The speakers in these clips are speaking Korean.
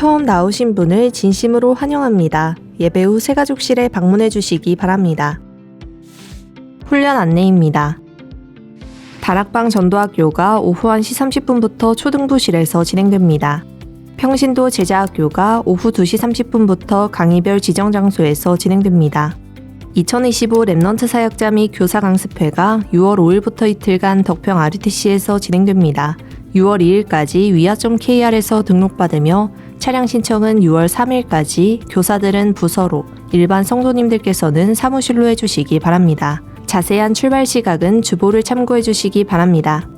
처음 나오신 분을 진심으로 환영합니다. 예배 후 새가족실에 방문해 주시기 바랍니다. 훈련 안내입니다. 다락방 전도학교가 오후 1시 30분부터 초등부실에서 진행됩니다. 평신도 제자학교가 오후 2시 30분부터 강의별 지정 장소에서 진행됩니다. 2025 랩넌트 사역자 및 교사 강습회가 6월 5일부터 이틀간 덕평 RUTC에서 진행됩니다. 6월 2일까지 위아.kr에서 등록받으며 차량 신청은 6월 3일까지 교사들은 부서로, 일반 성도님들께서는 사무실로 해주시기 바랍니다. 자세한 출발 시각은 주보를 참고해 주시기 바랍니다.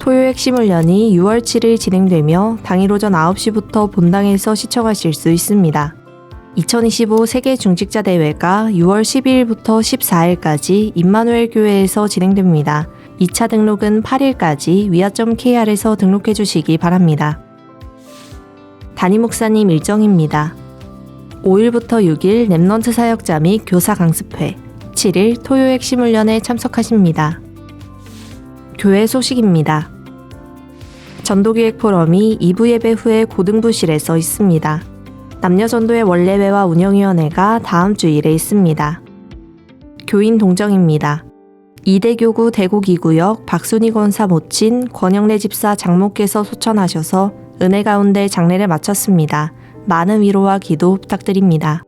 토요 핵심 훈련이 6월 7일 진행되며 당일 오전 9시부터 본당에서 시청하실 수 있습니다. 2025 세계 중직자 대회가 6월 12일부터 14일까지 임마누엘 교회에서 진행됩니다. 2차 등록은 8일까지 위아.kr에서 등록해 주시기 바랍니다. 담임 목사님 일정입니다. 5일부터 6일 랩넌트 사역자 및 교사 강습회, 7일 토요 핵심 훈련에 참석하십니다. 교회 소식입니다. 전도기획 포럼이 2부 예배 후에 고등부실에서 있습니다. 남녀전도의 원래회와 운영위원회가 다음 주일에 있습니다. 교인 동정입니다. 이대교구 대구기구역 박순희 권사 모친 권영래 집사 장모께서 소천하셔서 은혜 가운데 장례를 마쳤습니다. 많은 위로와 기도 부탁드립니다.